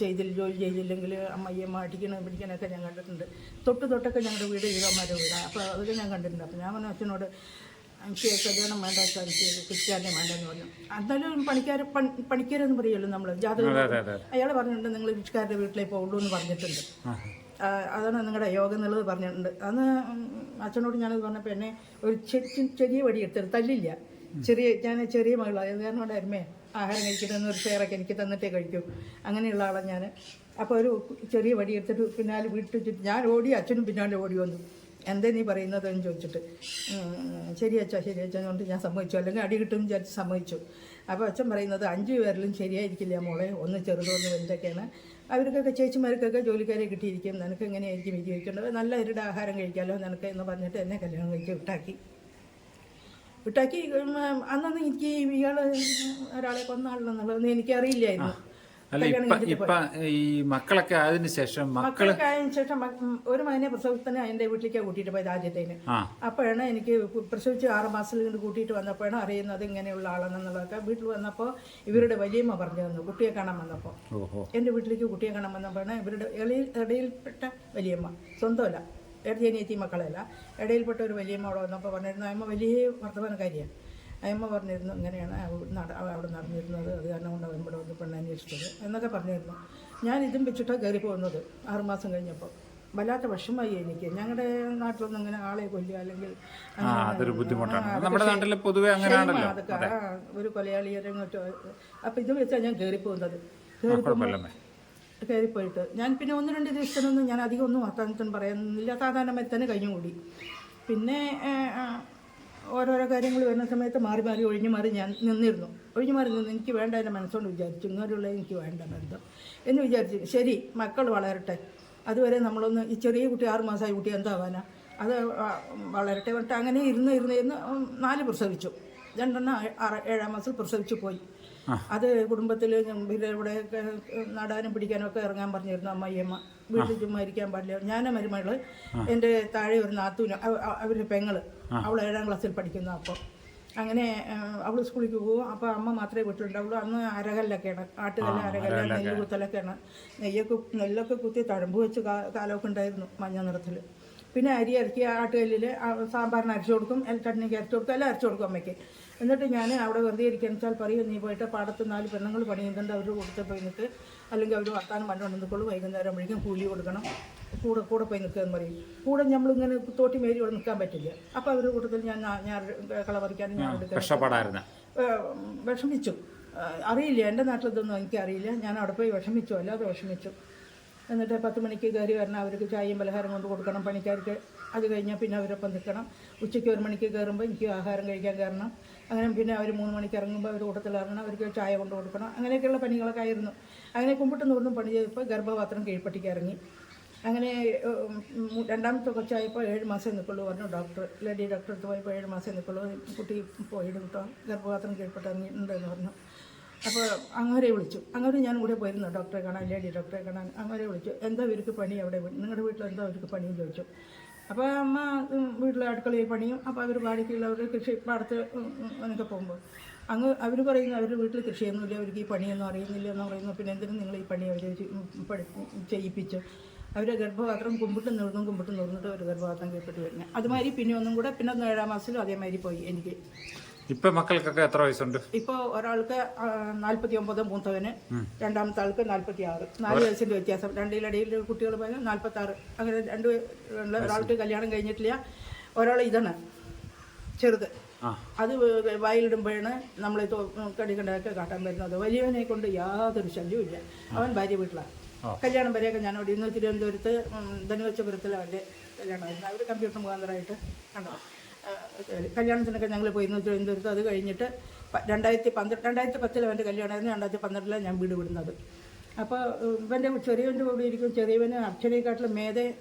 ചെയ്തിൽ ജോലി ചെയ്തില്ലെങ്കിൽ അമ്മയ്യമ്മ അടിക്കണം പിടിക്കണമൊക്കെ ഞാൻ കണ്ടിട്ടുണ്ട്. തൊട്ട് തൊട്ടൊക്കെ ഞങ്ങളുടെ വീട് ഈഴവന്മാരുടെ വീടാണ് അപ്പോൾ അതൊക്കെ ഞാൻ കണ്ടിട്ടുണ്ട്. അപ്പോൾ ഞാൻ പറഞ്ഞു അച്ഛനോട് എനിക്ക് കല്യാണം വേണ്ട എനിക്ക് കൃഷിക്കാരനെ വേണ്ടെന്ന് പറഞ്ഞു. എന്നാലും പണിക്കാർ പണിക്കാരെന്ന് പറയുമല്ലോ നമ്മൾ ജാതകം അയാൾ പറഞ്ഞിട്ടുണ്ട് നിങ്ങൾ കൃഷിക്കാരുടെ വീട്ടിലേ പോകുള്ളൂ എന്ന് പറഞ്ഞിട്ടുണ്ട് അതാണ് നിങ്ങളുടെ യോഗം എന്നുള്ളത് പറഞ്ഞിട്ടുണ്ട്. അന്ന് അച്ഛനോട് ഞാനത് പറഞ്ഞപ്പോൾ എന്നെ ഒരു ചെറിയ വടി എടുത്തത് തല്ലില്ല. ചെറിയ ഞാൻ ചെറിയ മകളാണ് കൊണ്ട് അരുമേ ആഹാരം കഴിച്ചിട്ട് ഒരു ഷെയറൊക്കെ എനിക്ക് തന്നിട്ടേ കഴിക്കൂ. അങ്ങനെയുള്ള ആളാണ് ഞാൻ അപ്പോൾ ഒരു ചെറിയ വടി എടുത്തിട്ട് പിന്നാലെ വീട്ടിൽ ചുറ്റും ഞാൻ ഓടി അച്ഛനും പിന്നാലെ ഓടി വന്നു. എന്തേ നീ പറയുന്നത് എന്ന് ചോദിച്ചിട്ട് ശരി അച്ഛാ ശരി അച്ഛാ എന്ന് ഞാൻ സമ്മതിച്ചു. അല്ലെങ്കിൽ അടി കിട്ടും വിചാരിച്ച് സമ്മതിച്ചു. അപ്പോൾ അച്ഛൻ പറയുന്നത് അഞ്ച് പേരിലും ശരിയായിരിക്കില്ല മോളെ. ഒന്ന് ചെറുതൊന്ന് വലുതൊക്കെയാണ്. അവർക്കൊക്കെ ചേച്ചിമാർക്കൊക്കെ ജോലിക്കാരെ കിട്ടിയിരിക്കും. നിനക്ക് എങ്ങനെയായിരിക്കും വിജയിക്കേണ്ടത് നല്ല ഇരുടെ ആഹാരം കഴിക്കാമല്ലോ നിനക്ക് എന്ന് പറഞ്ഞിട്ട് എന്നെ കല്യാണം കഴിച്ച് വിട്ടാക്കി. വിട്ടാക്കി അന്നൊന്നും എനിക്ക് ഇയാൾ ഒരാളെ കൊന്നാളെന്നുള്ളതൊന്നും എനിക്കറിയില്ലായിരുന്നു. അല്ല ഇപ്പൊ ഇപ്പൊ ഈ മക്കളൊക്കെ ആയതിനു ശേഷം മക്കൾ മക്കളൊക്കെ ആയതിനു ശേഷം മ- ഒരു മകനെ പ്രസവത്തിന് അതിന്റെ വീട്ടിലേക്ക് കൂട്ടിയിട്ട് പോയത് ആദ്യത്തേന്. ആ. അപ്പോഴാണ് എനിക്ക് പ്രസവിച്ച് ആറ് മാസത്തിൽ കൊണ്ട് കൂട്ടിയിട്ട് വന്നപ്പോഴാണ് അറിയുന്നത് ഇങ്ങനെയുള്ള ആളാണെന്നുള്ളതൊക്കെ. വീട്ടിൽ വന്നപ്പോൾ ഇവരുടെ വലിയമ്മ പറഞ്ഞു തന്നു കുട്ടിയെ കാണാൻ വന്നപ്പോൾ ഓഹോ. എന്റെ വീട്ടിലേക്ക് കുട്ടിയെ കാണാൻ വന്നപ്പോഴാണ് ഇവരുടെ ഇളയിൽ ഇടയിൽപ്പെട്ട വലിയമ്മ സ്വന്തമല്ല ഇടയനിയത്തി മക്കളല്ല ഇടയിൽപ്പെട്ട ഒരു വലിയമ്മ അവിടെ വന്നപ്പോൾ പറഞ്ഞിരുന്നു അമ്മ വലിയ വർത്തമാനക്കാരിയാണ് അമ്മ പറഞ്ഞിരുന്നു ഇങ്ങനെയാണ് നട- അവ അവിടെ നടന്നിരുന്നത്. അത് കാരണം കൊണ്ട് അവൻ ഇവിടെ വന്ന് പെണ്ണ് അന്വേഷിച്ചത്. എന്നൊക്കെ പറഞ്ഞിരുന്നു. ഞാൻ ഇതും വെച്ചിട്ടാണ് കയറി പോകുന്നത് ആറുമാസം കഴിഞ്ഞപ്പോൾ വല്ലാത്ത വിഷമായി എനിക്ക്. ഞങ്ങളുടെ നാട്ടിലൊന്നും അങ്ങനെ ആളെ കൊല്ലുക അല്ലെങ്കിൽ അതൊരു ബുദ്ധിമുട്ടാണ്. നമ്മുടെ നാട്ടിൽ പൊതുവെ അങ്ങനെയാണല്ലോ ക്ഷേമം അതൊക്കെ. ഒരു കൊലയാളിയെ അപ്പം ഇത് വെച്ചാണ് ഞാൻ കയറി പോകുന്നത്. കയറി കുഴപ്പമില്ലമ്മേ കയറിപ്പോയിട്ട് ഞാൻ പിന്നെ ഒന്ന് രണ്ട് ദിവസത്തിനൊന്നും ഞാൻ അധികം ഒന്നും വർത്തമാനത്തിന് പറയുന്നില്ല സാധാരണമായി തന്നെ കഴിഞ്ഞുകൂടി. പിന്നെ ഓരോരോ കാര്യങ്ങൾ വരുന്ന സമയത്ത് മാറി മാറി ഒഴിഞ്ഞു മാറി ഞാൻ നിന്നിരുന്നു. ഒഴിഞ്ഞു മാറി നിന്ന് എനിക്ക് വേണ്ട എന്റെ മനസ്സുകൊണ്ട് വിചാരിച്ചു. ഇങ്ങനെയുള്ള എനിക്ക് വേണ്ട ബന്ധം എന്ന് വിചാരിച്ചു. ശരി മക്കൾ വളരട്ടെ. അതുവരെ നമ്മളൊന്ന് ഈ ചെറിയ കുട്ടി ആറ് മാസമായ കുട്ടി എന്താവാനാ? അത് വളരട്ടെ പറഞ്ഞിട്ട് അങ്ങനെ ഇരുന്ന് ഇരുന്ന് ഇരുന്ന് നാല് പ്രസവിച്ചു. രണ്ടെണ്ണം ആറ് ഏഴാം മാസത്തിൽ പ്രസവിച്ചു പോയി. അത് കുടുംബത്തിൽ ഇവിടെ നടാനും പിടിക്കാനും ഒക്കെ ഇറങ്ങാൻ പറഞ്ഞിരുന്നു അമ്മയ്യമ്മ വീട്ടിൽ ചുമ്മാ ഇരിക്കാൻ പാടില്ല. ഞാൻ മരുമകൾ. എന്റെ താഴെ ഒരു നാത്തൂന് അവരുടെ പെങ്ങൾ. അവൾ ഏഴാം ക്ലാസ്സിൽ പഠിക്കുന്നു അപ്പോൾ. അങ്ങനെ അവൾ സ്കൂളിലേക്ക് പോകും അപ്പോൾ അമ്മ മാത്രമേ വീട്ടിലുണ്ടാവുള്ളൂ അന്ന് അരകല്ലൊക്കെയാണ്. ആട്ടുകല്ല് അരകല്ല് നെല്ല് കുത്തലൊക്കെയാണ്. നെയ്യൊക്കെ നെല്ലൊക്കെ കുത്തി തഴമ്പ് വെച്ച് കാലമൊക്കെ ഉണ്ടായിരുന്നു മഞ്ഞ നിറത്തിൽ പിന്നെ അരി ഇറക്കി ആട്ടുകല്ലിൽ സാമ്പാറിന് അരച്ചു കൊടുക്കും. ചട്നിക്ക് അരച്ചു കൊടുക്കും. എല്ലാം അരച്ചു കൊടുക്കും അമ്മയ്ക്ക്. എന്നിട്ട് ഞാൻ അവിടെ വെറുതെ ഇരിക്കാൻ വെച്ചാൽ പറയും നീ പോയിട്ട് പാടത്ത് നാല് പെണ്ണുങ്ങൾ പണിയുന്നുണ്ട്. അവർ കൊടുത്ത് പോയി നിൽക്ക് അല്ലെങ്കിൽ അവർ വർത്താനം നിൽക്കുള്ളൂ വൈകുന്നേരം ആകുമ്പോഴേക്കും കൂലി കൊടുക്കണം. കൂടെ കൂടെ പോയി നിൽക്കുക എന്ന് പറയും. കൂടെ നമ്മളിങ്ങനെ തോട്ടി മേരി ഇവിടെ നിൽക്കാൻ പറ്റില്ല. അപ്പോൾ അവരുടെ കൂട്ടത്തിൽ ഞാൻ ഞാൻ കളവറിക്കാനും ഞാൻ എടുക്കാൻ വിഷമിച്ചു. അറിയില്ല എന്റെ നാട്ടിലിതൊന്നും എനിക്കറിയില്ല. ഞാൻ അവിടെ പോയി വിഷമിച്ചു അല്ലാതെ വിഷമിച്ചു. എന്നിട്ട് പത്ത് മണിക്ക് കയറി വരണം അവർക്ക് ചായയും പലഹാരം കൊണ്ട് കൊടുക്കണം പണിക്കാർക്ക് അത് കഴിഞ്ഞാൽ പിന്നെ അവരൊപ്പം നിൽക്കണം. ഉച്ചയ്ക്ക് ഒരു മണിക്ക് കയറുമ്പോൾ എനിക്ക് ആഹാരം കഴിക്കാൻ കയറണം. അങ്ങനെ പിന്നെ അവർ മൂന്ന് മണിക്ക് ഇറങ്ങുമ്പോൾ അവർ കൂട്ടത്തിൽ ഇറങ്ങണം അവർക്ക് ചായ കൊണ്ട് കൊടുക്കണം അങ്ങനെയൊക്കെയുള്ള പണികളൊക്കെ ആയിരുന്നു. അങ്ങനെ കുമ്പിട്ട് നൂറിനും പണി ചെയ്തപ്പോൾ ഗർഭപാത്രം കീഴ്പ്പട്ടിക്ക് ഇറങ്ങി. അങ്ങനെ രണ്ടാമത്തെ കൊച്ചായപ്പോൾ ഏഴ് മാസം നിൽക്കുള്ളൂ പറഞ്ഞു. ഡോക്ടർ ലേഡി ഡോക്ടർ അടുത്ത് പോയപ്പോൾ ഏഴ് മാസം നിൽക്കുള്ളൂ കുട്ടി പോയിട്ട് കിട്ടോ ഗർഭപാത്രം കീഴ്പ്പെട്ട് ഇറങ്ങിയിട്ടുണ്ടെന്ന് പറഞ്ഞു. അപ്പോൾ അങ്ങനെ വിളിച്ചു. അങ്ങനെ ഞാൻ കൂടെ പോയിരുന്നു ഡോക്ടറെ കാണാൻ ലേഡി ഡോക്ടറെ കാണാൻ. അങ്ങനെ വിളിച്ചു. എന്താ ഇവർക്ക് പണി അവിടെ? നിങ്ങളുടെ വീട്ടിൽ എന്താ ഇവർക്ക് പണിയും ചോദിച്ചു. അപ്പോൾ അമ്മ വീട്ടിലെ അടുക്കളയിൽ പണിയും. അപ്പോൾ അവർ പാടിക്കുള്ളവർ കൃഷി പാടത്ത് എന്നൊക്കെ പോകുമ്പോൾ അങ്ങ് അവർ പറയുന്നു അവരുടെ വീട്ടിൽ കൃഷിയൊന്നുമില്ല. അവർക്ക് ഈ പണിയൊന്നും അറിയുന്നില്ല എന്ന് പറയുന്നു. പിന്നെ എന്തിനും നിങ്ങൾ ഈ പണി അവർ പഠി ചെയ്യിപ്പിച്ചു? അവരെ ഗർഭപാത്രം കുമ്പിട്ട് നിർന്നും കുമ്പിട്ട് നിർന്നിട്ട് ഒരു ഗർഭപാത്രം കീഴ്പ്പെട്ട് വരുന്നത് അതുമാതിരി പിന്നെ ഒന്നും കൂടെ പിന്നെ ഏഴാം മാസത്തിലും അതേമാതിരി പോയി എനിക്ക്. ഇപ്പൊ മക്കൾക്കൊക്കെ എത്ര വയസ്സുണ്ട്? ഇപ്പൊ ഒരാൾക്ക് നാല്പത്തി ഒമ്പത് മൂത്തവന് രണ്ടാമത്തെ ആൾക്ക് നാല്പത്തി ആറ് നാല് വയസ്സിന്റെ വ്യത്യാസം. രണ്ടിലടിയിൽ കുട്ടികൾ പോയാൽ നാല്പത്തി ആറ് അങ്ങനെ രണ്ട് ഒരാൾക്ക് കല്യാണം കഴിഞ്ഞിട്ടില്ല. ഒരാൾ ഇതാണ്. ചെറുത്. അത് വായിലിടുമ്പോഴാണ് നമ്മൾ കടികണ്ടൊക്കെ കാട്ടാൻ വരുന്നത്. വലിയവനെ കൊണ്ട് യാതൊരു ശല്യവും ഇല്ല. അവൻ ഭാര്യ വീട്ടിലാണ് കല്യാണം വരെയൊക്കെ ഞാൻ അവിടെ ഇന്ന് തിരുവനന്തപുരത്ത് ധനുവച്ചപുരത്തിൽ അവന്റെ കല്യാണമായിരുന്നു അവർ കമ്പ്യൂട്ടർ മുഖാന്തരമായിട്ട് കണ്ടോ കല്യാണത്തിനൊക്കെ ഞങ്ങൾ പോയിരുന്നു തിരുവനന്തപുരത്ത് അത് കഴിഞ്ഞിട്ട് രണ്ടായിരത്തി പന്ത്രണ്ട് രണ്ടായിരത്തി പത്തിൽ അവന്റെ കല്യാണമായിരുന്നു. രണ്ടായിരത്തി പന്ത്രണ്ടിലാണ് ഞാൻ വീട് വിടുന്നത്. അപ്പോൾ ഇവന്റെ ചെറിയവന്റെ കൂടെ ഇരിക്കും. ചെറിയവന് അക്ഷരയെക്കാട്ടിലും മേതെ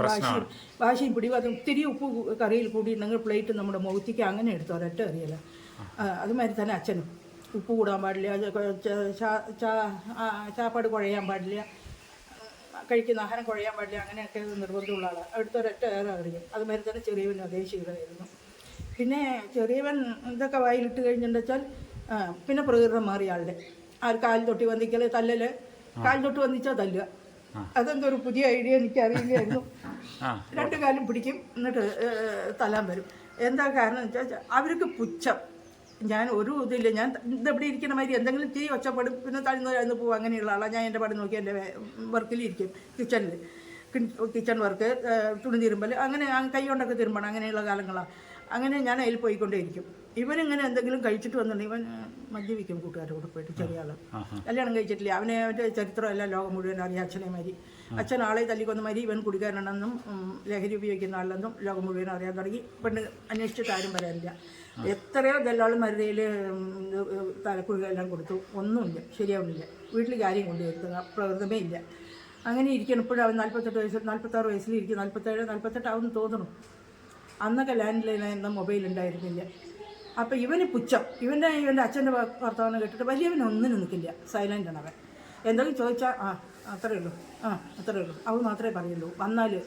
വാശിയും വാശിയും പിടിവാദം ഒത്തിരി ഉപ്പ് കറിയിൽ കൂടിയിട്ടുണ്ടെങ്കിൽ പ്ലേറ്റ് നമ്മുടെ മുഖത്തേക്ക് അങ്ങനെ എടുത്തു. ഒരൊറ്റ അറിയില്ല അതുമാതിരി തന്നെ അച്ഛനും. ഉപ്പ് കൂടാൻ പാടില്ല. അത് ചാ- ചാ- ചാപ്പാട് കുഴയാൻ പാടില്ല. കഴിക്കുന്ന ആഹാരം കുഴയാൻ പാടില്ല അങ്ങനെയൊക്കെ നിർബന്ധമുള്ള ആളാണ് അവിടുത്തെ ഒരൊറ്റ ഏറെ അറിയും അതുമാതിരി തന്നെ ചെറിയവൻ അതേ ശീലമായിരുന്നു പിന്നെ ചെറിയവൻ ഇതൊക്കെ വായിലിട്ട് കഴിഞ്ഞിട്ടുണ്ടെച്ചാൽ പിന്നെ പ്രകൃതം മാറിയ ആളുടെ. ആ ഒരു കാൽ തൊട്ടി വന്നിക്കൽ തല്ലല്. കാൽ തൊട്ട് വന്നിച്ചാൽ തല്ലുക. അതെന്തോ ഒരു പുതിയ ഐഡിയ എനിക്ക് അറിയില്ലായിരുന്നു രണ്ടു കാലും പിടിക്കും എന്നിട്ട് തലാൻ തല്ലാൻ വരും. എന്താ കാരണം വെച്ചാൽ അവർക്ക് പുച്ഛം. ഞാൻ ഒരു ഇതില്ല. ഞാൻ ഇതെവിടെ ഇരിക്കുന്ന മാതിരി എന്തെങ്കിലും തീ ഒച്ചപ്പെടും പിന്നെ തഴുന്ന് തഴുന്ന് പോകും അങ്ങനെയുള്ള ആളാണ് ഞാൻ എന്റെ പടി നോക്കി എന്റെ വർക്കിലിരിക്കും കിച്ചണിൽ കിച്ചൺ വർക്ക് തുണി തിരുമ്പൽ അങ്ങനെ കൈ കൊണ്ടൊക്കെ തിരുമ്പണം. അങ്ങനെയുള്ള കാലങ്ങളാണ് അങ്ങനെ ഞാൻ അതിൽ പോയിക്കൊണ്ടേയിരിക്കും. ഇവനിങ്ങനെ എന്തെങ്കിലും കഴിച്ചിട്ട് വന്നിട്ടുണ്ടെങ്കിൽ ഇവൻ മദ്യപിക്കും കൂട്ടുകാരുടെ കൂടെ പോയിട്ട് ചെറിയ ആൾ കല്യാണം കഴിച്ചിട്ടില്ല. അവനെ അവന്റെ ചരിത്രം എല്ലാം ലോകം മുഴുവൻ അറിയാം. അച്ഛനെ മാതിരി. അച്ഛൻ ആളെ തല്ലിക്കൊന്ന മാതിരി ഇവൻ കുടിക്കാനാണെന്നും ലഹരി ഉപയോഗിക്കുന്ന ആളെന്നും ലോകം മുഴുവൻ അറിയാൻ തുടങ്ങി. പെണ്ണ് അന്വേഷിച്ചിട്ട് ആരും പറയാനില്ല എത്രയോ ദല്ലാളുമാരുടെയിൽ തലക്കുഴികളെല്ലാം കൊടുത്തു. ഒന്നുമില്ല ശരിയാവുന്നില്ല. വീട്ടിൽ കാര്യം കൊണ്ടുവരുത്തുക പ്രകൃതമേ ഇല്ല. അങ്ങനെ ഇരിക്കണം ഇപ്പോഴും അവൻ നാൽപ്പത്തെട്ട് വയസ്സ് നാൽപ്പത്താറ് വയസ്സിലിരിക്കും നാൽപ്പത്തേഴ് നാൽപ്പത്തെട്ടാവുന്നു തോന്നുന്നു അന്നൊക്കെ ലാൻഡ് ലൈൻ ലൈനായിരുന്ന മൊബൈൽ ഉണ്ടായിരുന്നില്ല. അപ്പോൾ ഇവന് പുച്ഛം. ഇവന്റെ ഇവന്റെ അച്ഛന്റെ വർത്തമാനം കേട്ടിട്ട് വലിയവൻ ഒന്നിനും നിൽക്കില്ല. സൈലന്റ് ആണ് അവൻ. എന്തെങ്കിലും ചോദിച്ചാൽ ആ അത്രയേ ഉള്ളൂ. ആ അത്രയേ ഉള്ളൂ. അവൾ മാത്രമേ പറയുള്ളൂ. വന്നാൽ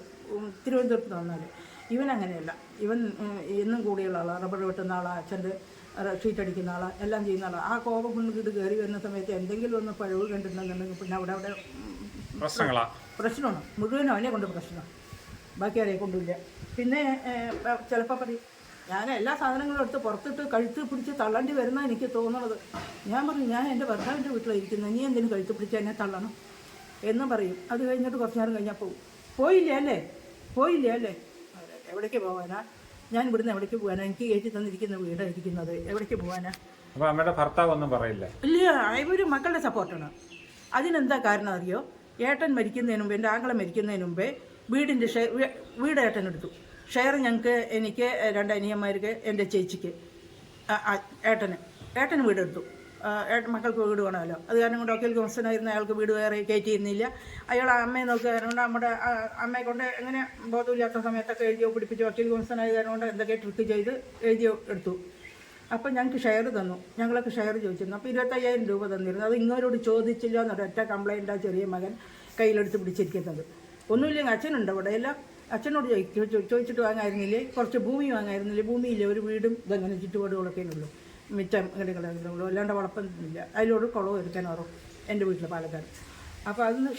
തിരുവനന്തപുരത്ത് വന്നാൽ ഇവൻ അങ്ങനെയല്ല ഇവൻ എന്നും കൂടിയുള്ള ആളാണ് റബ്ബർ വെട്ടുന്ന ആളാ അച്ഛന്റെ ഷീറ്റ് അടിക്കുന്ന ആളാണ് എല്ലാം ചെയ്യുന്ന ആളാണ് ആ കോപം കൊണ്ട് ഇത് കയറി വരുന്ന സമയത്ത് എന്തെങ്കിലും ഒന്ന് പഴവ് കണ്ടിട്ടുണ്ടെന്നുണ്ടെങ്കിൽ പിന്നെ അവിടെ അവിടെ പ്രശ്നങ്ങളാണ് പ്രശ്നങ്ങളാ. പ്രശ്നമാണ്. മുഴുവനും അവനെ കൊണ്ട് പ്രശ്നം ബാക്കി ആരെ കൊണ്ടില്ല പിന്നെ ചിലപ്പോൾ പറയും ഞാൻ എല്ലാ സാധനങ്ങളും എടുത്ത് പുറത്തിട്ട് കഴുത്ത് പിടിച്ച് തള്ളേണ്ടി വരുന്ന എനിക്ക് തോന്നുന്നത് ഞാൻ പറഞ്ഞു ഞാൻ എന്റെ ഭർത്താവിന്റെ വീട്ടിലിരിക്കുന്നത് നീ എന്തിനും കഴുത്ത് പിടിച്ച് എന്നെ തള്ളണം? എന്ന് പറയും. അത് കഴിഞ്ഞിട്ട് കുറച്ച് നേരം കഴിഞ്ഞാൽ പോകും പോയില്ലേ അല്ലേ? പോയില്ലേ അല്ലേ? എവിടേക്ക് പോകാനാ ഞാൻ ഇവിടുന്ന് എവിടേക്ക് പോകാനാ എനിക്ക് കയറ്റി തന്നിരിക്കുന്ന വീടായിരിക്കുന്നത് എവിടേക്ക് പോകാനാ അപ്പൊ അമ്മയുടെ ഭർത്താവ് ഒന്നും പറയില്ല. ഇല്ല ഒരു മക്കളുടെ സപ്പോർട്ടാണ് അതിനെന്താ കാരണം അറിയോ? ഏട്ടൻ മരിക്കുന്നതിന് മുമ്പ് എന്റെ ആങ്ങളെ മരിക്കുന്നതിന് മുമ്പേ വീടിന്റെ ഷെയർ വീട് ഏട്ടൻ എടുത്തു. ഷെയർ ഞങ്ങൾക്ക് എനിക്ക് രണ്ട് അനിയന്മാർക്ക് എന്റെ ചേച്ചിക്ക് ഏട്ടന്. ഏട്ടന് വീടെടുത്തു. മക്കൾക്ക് വീട് വേണമല്ലോ. അത് കാരണം കൊണ്ട് വക്കീൽ കോൺസ്റ്റനായിരുന്ന അയാൾക്ക് വീട് വേറെ കയറ്റിയിരുന്നില്ല. അയാൾ അമ്മയെ നോക്കുക കാരണം നമ്മുടെ അമ്മയെ കൊണ്ട് എങ്ങനെ ബോധമില്ലാത്ത സമയത്തൊക്കെ എഴുതിയോ പിടിപ്പിച്ച് വക്കീൽ കോൺസ്റ്റനായത് കാരണം കൊണ്ട് എന്തൊക്കെ ട്രിക്ക് ചെയ്ത് എഴുതിയോ എടുത്തു. അപ്പം ഞങ്ങൾക്ക് ഷെയർ തന്നു. ഞങ്ങളൊക്കെ ഷെയർ ചോദിച്ചിരുന്നു. അപ്പോൾ ഇരുപത്തയ്യായിരം രൂപ തന്നിരുന്നു. അത് ഇങ്ങോരോട് ചോദിച്ചില്ല എന്നൊരൊറ്റ കംപ്ലയിന്റ് ആ ചെറിയ മകൻ കയ്യിലെടുത്ത് പിടിച്ചിരിക്കുന്നത്. ഒന്നുമില്ലെങ്കിൽ അച്ഛനുണ്ട് അവിടെ. എല്ലാം അച്ഛനോട് ചോദിച്ചു ചോദിച്ചിട്ട് വാങ്ങായിരുന്നില്ലേ? കുറച്ച് ഭൂമി വാങ്ങായിരുന്നില്ലേ? ഭൂമിയില്ലേ? ഒരു വീടും ഇതങ്ങനെ ചുറ്റുപാടുകളൊക്കെ ഉള്ളൂ. മിറ്റം കളയാൻ ഉള്ളൂ അല്ലാണ്ട് വളപ്പൊന്നുമില്ല അതിലോട് കുളവ് എടുക്കാൻ ഓറും എന്റെ വീട്ടിൽ പാലക്കാട്. അപ്പോൾ അതൊന്ന്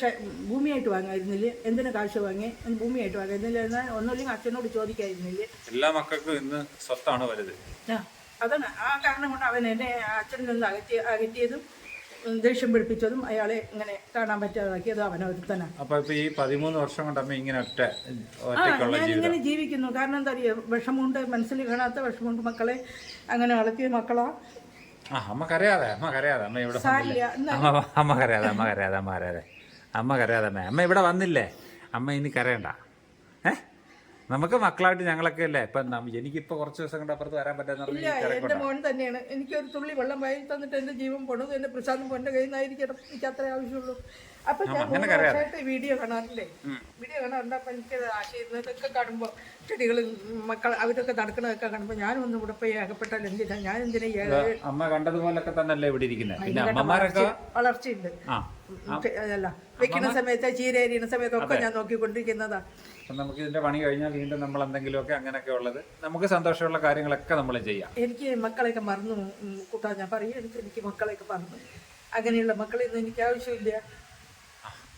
ഭൂമിയായിട്ട് വാങ്ങായിരുന്നില്ല? എന്തിനു കാശ് വാങ്ങി? ഭൂമിയായിട്ട് വാങ്ങായിരുന്നില്ല? എന്നാൽ ഒന്നുമില്ലെങ്കിൽ അച്ഛനോട് ചോദിക്കായിരുന്നില്ല? എല്ലാ മക്കൾക്കും ഇന്ന് സ്വത്താണ് വലുത്. ആ, അതാണ്. ആ കാരണം കൊണ്ട് അവൻ എന്നെ അച്ഛനിൽ നിന്ന് അകറ്റി അകറ്റിയതും ദേഷ്യം പിടിപ്പിച്ചതും അയാളെ ഇങ്ങനെ കാണാൻ പറ്റാതാക്കിയതും അവനൊരുത്തനാണ് അപ്പൊ ഇപ്പൊ ഈ പതിമൂന്ന് വർഷം കൊണ്ട് അമ്മ ഇങ്ങനെ ഒറ്റ ഞാനിങ്ങനെ ജീവിക്കുന്നു. കാരണം എന്താ അറിയുക വിഷമമുണ്ട് മനസ്സിൽ കാണാത്ത വിഷമമുണ്ട്. മക്കളെ അങ്ങനെ വളർത്തിയ മക്കളാ. അമ്മ കരയാതെ അമ്മ കരയാതെ. അമ്മ ഇവിടെ അമ്മ കരയാതെ അമ്മ കരയാതെ അമ്മ കരയാതെ. അമ്മ കരയാതെ അമ്മ. അമ്മ ഇവിടെ വന്നില്ലേ? അമ്മ ഇനി കരയണ്ട. ഏ? നമുക്ക് മക്കളായിട്ട് ഞങ്ങളൊക്കെ അല്ലേ ഇപ്പൊ എനിക്കിപ്പോ കുറച്ച് ദിവസം കൊണ്ട് അപ്പുറത്ത് വരാൻ പറ്റാന്ന് എന്റെ മോൻ തന്നെയാണ്. എനിക്കൊരു തുള്ളി വെള്ളം വായിൽ തന്നിട്ട് എന്റെ ജീവൻ പോണത് എന്റെ പ്രശാന്ത് പോന്റെ കയ്യിൽ നിന്നായിരിക്കണം എനിക്ക് അത്രേ ആവശ്യമുള്ളൂ. അപ്പൊ ഞാൻ മൂന്ന് വർഷമായിട്ട് വീഡിയോ കാണാറില്ലേ? വീഡിയോ കാണാറുണ്ട്. അപ്പൊ എനിക്ക് ആശയങ്ങളൊക്കെ കാണുമ്പോൾ ചെടികൾ മക്കൾ അവരൊക്കെ നടക്കണതൊക്കെ കാണുമ്പോൾ ഞാനും ഒന്ന് ഇവിടെ പോയി അകപ്പെട്ടാൽ എന്തിനാ? ഞാൻ എന്തിനാ അമ്മ കണ്ടതുപോലൊക്കെ തന്നെയല്ലേ ഇവിടെ ഇരിക്കുന്നത് പിന്നെ അമ്മമാരൊക്കെ വളർച്ചയുണ്ട്. അല്ല വെക്കുന്ന സമയത്ത് ചീര എരിയുന്ന സമയത്തൊക്കെ ഞാൻ നോക്കിക്കൊണ്ടിരിക്കുന്നതാ. അപ്പൊ നമുക്ക് ഇതിന്റെ പണി കഴിഞ്ഞാൽ വീണ്ടും നമ്മൾ എന്തെങ്കിലുമൊക്കെ അങ്ങനെയൊക്കെ ഉള്ളത് നമുക്ക് സന്തോഷമുള്ള കാര്യങ്ങളൊക്കെ നമ്മൾ ചെയ്യാം. എനിക്ക് മക്കളെയൊക്കെ മറന്നു കൂട്ടാ. ഞാൻ പറയും എനിക്ക് എനിക്ക് മക്കളെയൊക്കെ മറന്നു. അങ്ങനെയുള്ള മക്കളെ ഒന്നും എനിക്ക് ആവശ്യമില്ല.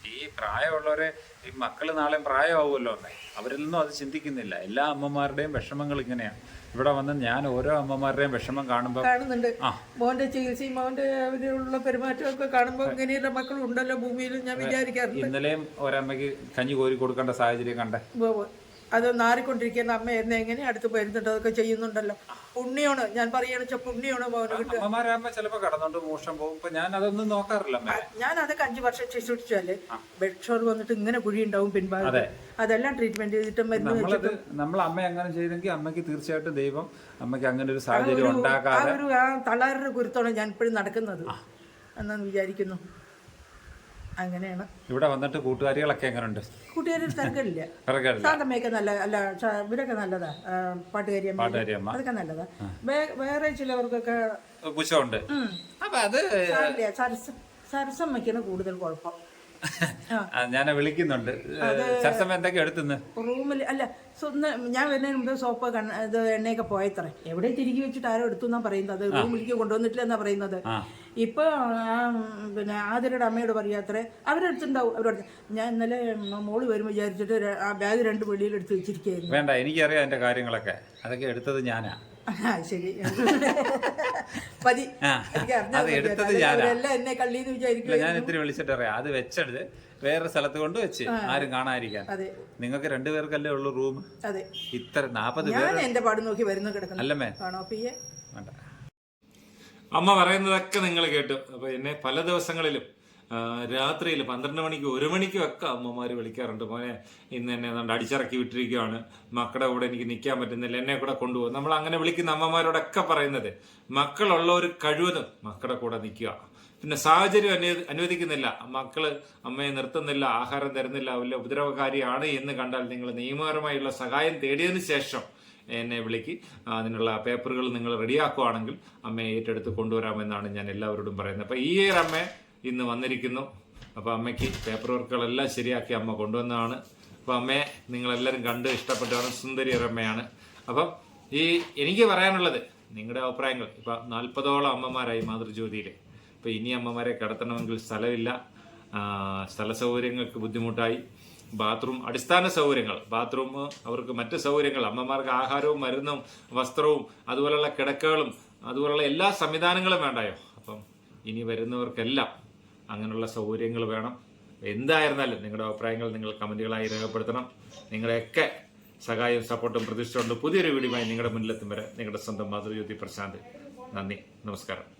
ഈ പ്രായമുള്ളവരെ ഈ മക്കൾ നാളെ പ്രായമാവുമല്ലോ അമ്മേ നിന്നും അത് ചിന്തിക്കുന്നില്ല. എല്ലാ അമ്മമാരുടെയും വിഷമങ്ങൾ ഇങ്ങനെയാണ്. ഇവിടെ വന്ന് ഞാൻ ഓരോ അമ്മമാരുടെയും വിഷമം കാണുമ്പോൾ കാണുന്നുണ്ട്. ആ. മോന്റെ ചികിത്സയും മോന്റെ അവരുള്ള പെരുമാറ്റമൊക്കെ കാണുമ്പോൾ ഇങ്ങനെയുള്ള മക്കൾ ഉണ്ടല്ലോ ഭൂമിയിൽ ഞാൻ വിചാരിക്കാറുണ്ട്. ഇന്നലെയും ഒരമ്മയ്ക്ക് കഞ്ഞി കോരി കൊടുക്കേണ്ട സാഹചര്യം കണ്ടേ. അത് നാറിക്കൊണ്ടിരിക്കുന്ന അമ്മ എന്നെ എങ്ങനെ അടുത്ത് വരുന്നുണ്ട്? അതൊക്കെ ചെയ്യുന്നുണ്ടല്ലോ. പുണ്യമാണ്. ഞാൻ പറയുകയാണെന്ന് പുണ്യമാണ് മോന് കിട്ടുക. അമ്മമാരാകുമ്പോ ചിലപ്പോ കടന്നോണ്ട് മോശം പോകും. ഇപ്പൊ ഞാൻ അതൊന്നും നോക്കാറില്ല അമ്മേ. ഞാൻ അതൊക്കെ അഞ്ചു വർഷം ശിശുടിച്ചാൽ ബെഡ്ഷോർ വന്നിട്ട് ഇങ്ങനെ കുഴി ഉണ്ടാവും പിൻഭാഗത്ത്. അതെല്ലാം ട്രീറ്റ്മെന്റ് ചെയ്തിട്ട് മരുന്ന് നമ്മളത് നമ്മൾ അമ്മ അങ്ങനെ ചെയ്തെങ്കിൽ അമ്മയ്ക്ക് തീർച്ചയായിട്ടും ദൈവം അമ്മയ്ക്ക് അങ്ങനെ ഒരു സാഹചര്യം ഉണ്ടാക്കാതെ ആ ഒരു ആ ഗുരുത്വമാണ് ഞാൻ ഇപ്പോഴും നടക്കുന്നത് എന്നാന്ന് വിചാരിക്കുന്നു. അങ്ങനെയാണ്. ഇവിടെ വന്നിട്ട് കൂട്ടുകാരികളൊക്കെ എങ്ങനെയുണ്ട് കൂട്ടുകാരിൽ തിരക്കില്ല സാന്തമ്മയൊക്കെ നല്ല അല്ല ഇവരൊക്കെ നല്ലതാ. പാട്ടുകാരിയമ്മ പാട്ടുകാരിയമ്മ. അതൊക്കെ നല്ലതാ. വേറെ ചിലവർക്കൊക്കെ ഉം, അപ്പൊ അത് സരസമ്മയ്ക്കാണ് കൂടുതൽ കുഴപ്പം. ഞാൻ വിളിക്കുന്നുണ്ട്. ചർച്ചമ്മ എന്തൊക്കെ എടുത്തുന്ന്? റൂമിൽ അല്ല ഞാൻ വരുന്നതിന് മുമ്പ് സോപ്പ് കണ്ണ ഇത് എണ്ണയൊക്കെ പോയത്രേ. എവിടെ തിരികെ വെച്ചിട്ട് ആരോ എടുത്തു എന്നാ പറയുന്നത് റൂമിലേക്ക് കൊണ്ടുവന്നിട്ടില്ല എന്നാ പറയുന്നത് ആ. ഇപ്പൊ ആ, പിന്നെ ആതിരയുടെ അമ്മയോട് പറയാത്രേ അവരെടുത്തുണ്ടാവും അവരോട് ഞാൻ ഇന്നലെ മോൾ വരും വിചാരിച്ചിട്ട് ആ ബാഗ് രണ്ട് വെളിയിൽ എടുത്ത് വെച്ചിരിക്കുകയായിരുന്നു വേണ്ട എനിക്കറിയാം എന്റെ കാര്യങ്ങളൊക്കെ. അതൊക്കെ എടുത്തത് ഞാനാ. ശരി. മതി. അത് എടുത്തത് ഞാൻ ഇത്തിരി വിളിച്ചിട്ട് അറിയാം അത് വെച്ചെടുത്ത് വേറെ സ്ഥലത്ത് കൊണ്ട് വെച്ച് ആരും കാണാതിരിക്കാൻ. നിങ്ങൾക്ക് രണ്ടുപേർക്കല്ലേ ഉള്ളൂ റൂം? ഇത്ര നാപ്പത് പേര് എന്റെ പാട് നോക്കി വരുന്നു കിടക്കുന്നു. അല്ലമ്മേ. അമ്മ പറയുന്നതൊക്കെ നിങ്ങൾ കേട്ടു. അപ്പൊ എന്നെ പല ദിവസങ്ങളിലും രാത്രിയിൽ പന്ത്രണ്ട് മണിക്ക് ഒരു മണിക്കും ഒക്കെ അമ്മമാർ വിളിക്കാറുണ്ട്. മോനെ ഇന്ന് എന്നെ അടിച്ചിറക്കി വിട്ടിരിക്കുകയാണ്. മക്കളുടെ കൂടെ എനിക്ക് നിൽക്കാൻ പറ്റുന്നില്ല. എന്നെ കൂടെ കൊണ്ടുപോകും. നമ്മൾ അങ്ങനെ വിളിക്കുന്ന അമ്മമാരോടൊക്കെ പറയുന്നത് മക്കളുള്ള ഒരു കഴിവതും മക്കളുടെ കൂടെ നിൽക്കുക. പിന്നെ സാഹചര്യം അനുവദി അനുവദിക്കുന്നില്ല. മക്കൾ അമ്മയെ നിർത്തുന്നില്ല ആഹാരം തരുന്നില്ല വലിയ ഉപദ്രവകാരിയാണ് എന്ന് കണ്ടാൽ നിങ്ങൾ നിയമപരമായുള്ള സഹായം തേടിയതിനു ശേഷം എന്നെ വിളിക്ക്. അതിനുള്ള പേപ്പറുകൾ നിങ്ങൾ റെഡിയാക്കുവാണെങ്കിൽ അമ്മയെ ഏറ്റെടുത്ത് കൊണ്ടുവരാമെന്നാണ് ഞാൻ എല്ലാവരോടും പറയുന്നത്. അപ്പോൾ ഈ ഒരു അമ്മ ഇന്ന് വന്നിരിക്കുന്നു. അപ്പോൾ അമ്മയ്ക്ക് പേപ്പർ വർക്കുകളെല്ലാം ശരിയാക്കി അമ്മ കൊണ്ടുവന്നതാണ്. അപ്പോൾ അമ്മയെ നിങ്ങളെല്ലാവരും കണ്ട് ഇഷ്ടപ്പെട്ടതാണ് സുന്ദരി അമ്മയാണ്. അപ്പം ഈ എനിക്ക് പറയാനുള്ളത് നിങ്ങളുടെ അഭിപ്രായങ്ങൾ. ഇപ്പം നാൽപ്പതോളം അമ്മമാരായി മാതൃജ്യോതിയിൽ അപ്പോൾ ഇനി അമ്മമാരെ കടത്തണമെങ്കിൽ സ്ഥലമില്ല. സ്ഥല സൗകര്യങ്ങൾക്ക് ബുദ്ധിമുട്ടായി. ബാത്റൂം അടിസ്ഥാന സൗകര്യങ്ങൾ. ബാത്റൂം അവർക്ക് മറ്റ് സൗകര്യങ്ങൾ അമ്മമാർക്ക് ആഹാരവും മരുന്നും വസ്ത്രവും അതുപോലെയുള്ള കിടക്കകളും അതുപോലെയുള്ള എല്ലാ സംവിധാനങ്ങളും വേണ്ടായോ? അപ്പം ഇനി വരുന്നവർക്കെല്ലാം അങ്ങനെയുള്ള സൗകര്യങ്ങൾ വേണം. എന്തായിരുന്നാലും നിങ്ങളുടെ അഭിപ്രായങ്ങൾ നിങ്ങൾ കമന്റുകളായി രേഖപ്പെടുത്തണം. നിങ്ങളുടെയൊക്കെ സഹായവും സപ്പോർട്ടും പ്രതീക്ഷിച്ചുകൊണ്ട് പുതിയൊരു വീഡിയോയുമായി നിങ്ങളുടെ മുന്നിലെത്തും വരെ നിങ്ങളുടെ സ്വന്തം മാതൃജ്യോതി പ്രശാന്ത്. നന്ദി. നമസ്കാരം.